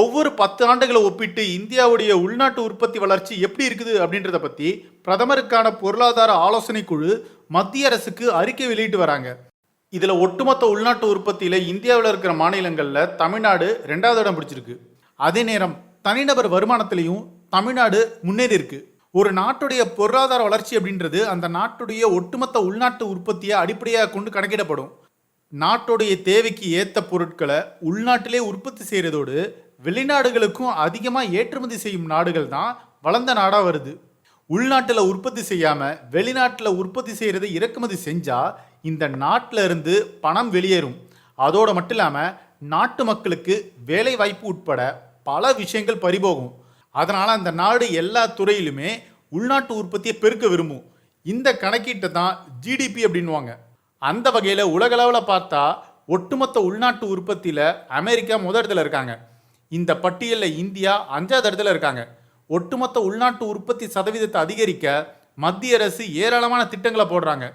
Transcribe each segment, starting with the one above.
ஒவ்வொரு பத்து ஆண்டுகளை ஒப்பிட்டு இந்தியாவுடைய உள்நாட்டு உற்பத்தி வளர்ச்சி எப்படி இருக்குது அப்படின்றத பற்றி பிரதமருக்கான பொருளாதார ஆலோசனை குழு மத்திய அரசுக்கு அறிக்கை வெளியிட்டு வராங்க. இதில் ஒட்டுமொத்த உள்நாட்டு உற்பத்தியில் இந்தியாவில் இருக்கிற மாநிலங்களில் தமிழ்நாடு ரெண்டாவது இடம் பிடிச்சிருக்கு. அதே நேரம் தனிநபர் வருமானத்திலையும் தமிழ்நாடு முன்னேறி இருக்கு. ஒரு நாட்டுடைய பொருளாதார வளர்ச்சி அப்படின்றது அந்த நாட்டுடைய ஒட்டுமொத்த உள்நாட்டு உற்பத்தியை அடிப்படையாக கொண்டு கணக்கிடப்படும். நாட்டுடைய தேவைக்கு ஏற்ற பொருட்களை உள்நாட்டிலே உற்பத்தி செய்கிறதோடு வெளிநாடுகளுக்கும் அதிகமாக ஏற்றுமதி செய்யும் நாடுகள் தான் வளர்ந்த நாடாக வருது. உள்நாட்டில் உற்பத்தி செய்யாமல் வெளிநாட்டில் உற்பத்தி செய்கிறதை இறக்குமதி செஞ்சால் இந்த நாட்டில் இருந்து பணம் வெளியேறும். அதோடு மட்டும் இல்லாமல் நாட்டு மக்களுக்கு வேலை வாய்ப்பு உட்பட பல விஷயங்கள் பறிபோகும். அதனால் அந்த நாடு எல்லா துறையிலுமே உள்நாட்டு உற்பத்தியை பெருக்க விரும்பும். இந்த கணக்கீட்டை தான் ஜிடிபி அப்படின்வாங்க அந்த வகையில் உலகளவில் பார்த்தா ஒட்டுமொத்த உள்நாட்டு உற்பத்தியில் அமெரிக்கா முதல் இடத்துல இருக்காங்க. இந்த பட்டியலில் இந்தியா அஞ்சாவது இடத்துல இருக்காங்க. ஒட்டுமொத்த உள்நாட்டு உற்பத்தி சதவீதத்தை அதிகரிக்க மத்திய அரசு ஏராளமான திட்டங்களை போடுறாங்க.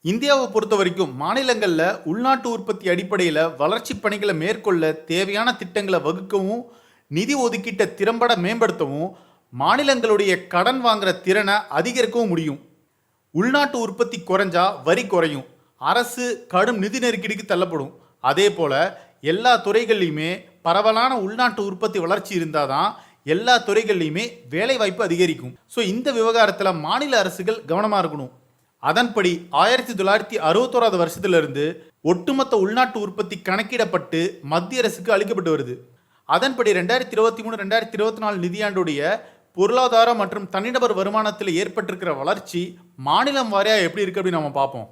இந்தியாவை பொறுத்த வரைக்கும் மாநிலங்களில் உள்நாட்டு உற்பத்தி அடிப்படையில் வளர்ச்சி பணிகளை மேற்கொள்ள தேவையான திட்டங்களை வகுக்கவும் நிதி ஒதுக்கீட்டை திறம்பட மேம்படுத்தவும் மாநிலங்களுடைய கடன் வாங்குற திறனை அதிகரிக்கவும் முடியும். உள்நாட்டு உற்பத்தி குறைஞ்சா வரி குறையும். அரசு கடும் நிதி நெருக்கடிக்கு தள்ளப்படும். அதே போல எல்லா துறைகள்லையுமே பரவலான உள்நாட்டு உற்பத்தி வளர்ச்சி இருந்தால் தான் எல்லா துறைகள்லையுமே வேலைவாய்ப்பு அதிகரிக்கும். ஸோ இந்த விவகாரத்தில் மாநில அரசுகள் கவனமாக இருக்கணும். அதன்படி ஆயிரத்தி தொள்ளாயிரத்தி அறுபத்தோராது வருஷத்திலிருந்து ஒட்டுமொத்த உள்நாட்டு உற்பத்தி கணக்கிடப்பட்டு மத்திய அரசுக்கு அளிக்கப்பட்டு வருது. அதன்படி ரெண்டாயிரத்தி இருபத்தி மூணு ரெண்டாயிரத்தி இருபத்தி நாலு நிதியாண்டுடைய பொருளாதார மற்றும் தனிநபர் வருமானத்தில் ஏற்பட்டிருக்கிற வளர்ச்சி மாநிலம் வாரியாக எப்படி இருக்குது அப்படின்னு நம்ம பார்ப்போம்.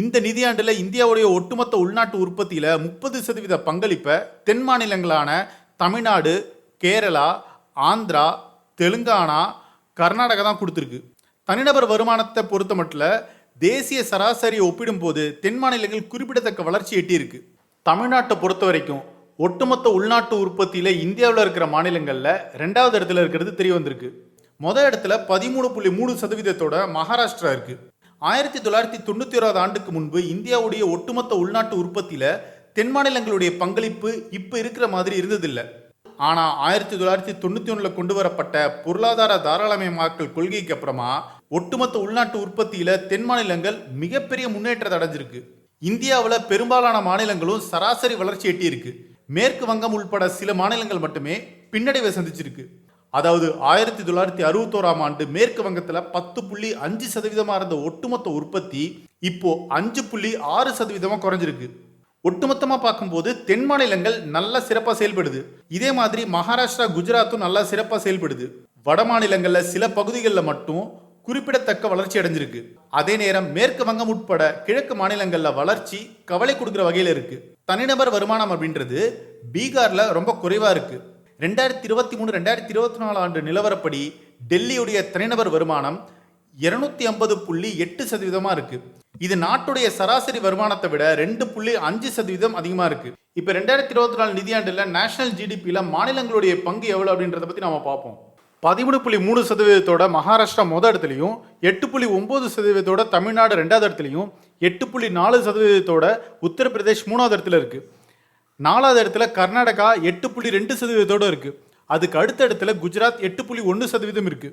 இந்த நிதியாண்டில் இந்தியாவுடைய ஒட்டுமொத்த உள்நாட்டு உற்பத்தியில் முப்பது சதவீத பங்களிப்பை தென் மாநிலங்களான தமிழ்நாடு கேரளா ஆந்திரா தெலுங்கானா கர்நாடகா தான் கொடுத்துருக்கு. தனிநபர் வருமானத்தை பொறுத்த மட்டும் தேசிய சராசரியை ஒப்பிடும்போது தென் மாநிலங்கள் குறிப்பிடத்தக்க வளர்ச்சி எட்டியிருக்கு. தமிழ்நாட்டை பொறுத்த வரைக்கும் ஒட்டுமொத்த உள்நாட்டு உற்பத்தியில் இந்தியாவில் இருக்கிற மாநிலங்களில் ரெண்டாவது இடத்துல இருக்கிறது தெரிய வந்திருக்கு. மொதல் இடத்துல பதிமூணு புள்ளி மூணு சதவீதத்தோட மகாராஷ்டிரா இருக்குது ஆயிரத்தி தொள்ளாயிரத்தி தொண்ணூற்றி ஓராவது ஆண்டுக்கு முன்பு இந்தியாவுடைய ஒட்டுமொத்த உள்நாட்டு உற்பத்தியில் தென் மாநிலங்களுடைய பங்களிப்பு இப்போ இருக்கிற மாதிரி இருந்ததில்லை. ஆனால் ஆயிரத்தி தொள்ளாயிரத்தி தொண்ணூற்றி ஒன்றில் கொண்டு வரப்பட்ட பொருளாதார தாராளமயமாக்கல் கொள்கைக்கு அப்புறமா ஒட்டுமொத்த உள்நாட்டு உற்பத்தியில் தென் மாநிலங்கள் மிகப்பெரிய முன்னேற்றத்தை அடைஞ்சிருக்கு. இந்தியாவில் பெரும்பாலான மாநிலங்களும் சராசரி வளர்ச்சி எட்டியிருக்கு. மேற்கு வங்கம் உள்பட சில மாநிலங்கள் மட்டுமே பின்னடைவை சந்திச்சிருக்கு. அதாவது ஆயிரத்தி தொள்ளாயிரத்தி அறுபத்தோராம் ஆண்டு மேற்கு வங்கத்தில் பத்து புள்ளி அஞ்சு சதவீதமாக இருந்த ஒட்டுமொத்த உற்பத்தி இப்போ அஞ்சு புள்ளி ஆறு சதவீதமாக குறைஞ்சிருக்கு. ஒட்டுமொத்தமாக பார்க்கும்போது தென் மாநிலங்கள் நல்லா சிறப்பாக செயல்படுது. இதே மாதிரி மகாராஷ்டிரா குஜராத்தும் நல்லா சிறப்பாக செயல்படுது. வட மாநிலங்களில் சில பகுதிகளில் மட்டும் குறிப்பிடத்தக்க வளர்ச்சி அடைஞ்சிருக்கு. அதே நேரம் மேற்கு வங்கம் உட்பட கிழக்கு மாநிலங்களில் வளர்ச்சி கவலை கொடுக்குற வகையில் இருக்கு. தனிநபர் வருமானம் அப்படின்றது பீகார்ல ரொம்ப குறைவா இருக்கு. ரெண்டாயிரத்தி இருபத்தி மூணு ரெண்டாயிரத்தி இருபத்தி நாலு ஆண்டு நிலவரப்படி டெல்லியுடைய தனிநபர் வருமானம் இருநூத்தி ஐம்பது புள்ளி எட்டு சதவீதமா இருக்கு. இது நாட்டுடைய சராசரி வருமானத்தை விட ரெண்டு புள்ளி அஞ்சு சதவீதம் அதிகமா இருக்கு. இப்ப ரெண்டாயிரத்தி இருபத்தி நாலு நிதியாண்டுல நேஷனல் ஜிடிபியில மாநிலங்களுடைய பங்கு எவ்வளவு அப்படின்றத பத்தி நம்ம பார்ப்போம். பதிமூணு புள்ளி மூணு சதவீதத்தோட மகாராஷ்டிரா மொதல் இடத்துலையும் எட்டு புள்ளி ஒம்பது சதவீதத்தோட தமிழ்நாடு ரெண்டாவது இடத்துலையும் எட்டு புள்ளி நாலு சதவீதத்தோட உத்தரப்பிரதேஷ் மூணாவது இடத்துல இருக்குது நாலாவது இடத்துல கர்நாடகா எட்டு புள்ளி ரெண்டு சதவீதத்தோடு இருக்கு. அதுக்கு அடுத்த இடத்துல குஜராத் எட்டு புள்ளி ஒன்று சதவீதம் இருக்கு.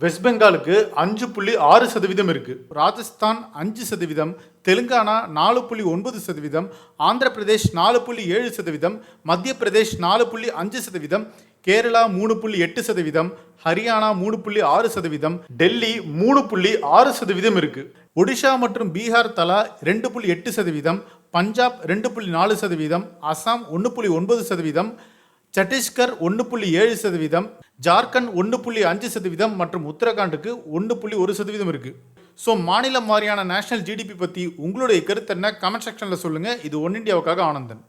வெஸ்ட் பெங்காலுக்கு அஞ்சு புள்ளி ஆறு சதவீதம் இருக்கு. ராஜஸ்தான் அஞ்சு சதவீதம் தெலுங்கானா நாலு புள்ளி ஒன்பது சதவீதம் ஆந்திர பிரதேஷ் நாலு புள்ளி ஏழு சதவீதம் மத்திய பிரதேஷ் நாலு புள்ளி அஞ்சு சதவீதம் கேரளா மூணு புள்ளி எட்டு சதவீதம் ஹரியானா மூணு புள்ளி ஆறு சதவீதம் டெல்லி மூணு புள்ளி ஆறு சதவீதம் இருக்கு. ஒடிஷா மற்றும் பீகார் தலா ரெண்டு புள்ளி எட்டு சதவீதம் பஞ்சாப் ரெண்டு புள்ளி நாலு சதவீதம் அசாம் ஒன்று புள்ளி ஒன்பது சதவீதம் சத்தீஸ்கர் ஒன்று புள்ளி ஏழு சதவீதம் ஜார்க்கண்ட் ஒன்று புள்ளி அஞ்சு சதவீதம் மற்றும் உத்தரகாண்டுக்கு ஒன்று புள்ளி ஒரு சதவீதம் இருக்குது ஸோ மாநிலம் வாரியான நேஷனல் ஜிடிபி பற்றி உங்களுடைய கருத்து என்ன? கமெண்ட் செக்ஷனில் சொல்லுங்கள் இது ஒன் இண்டியாவுக்காக ஆனந்தன்.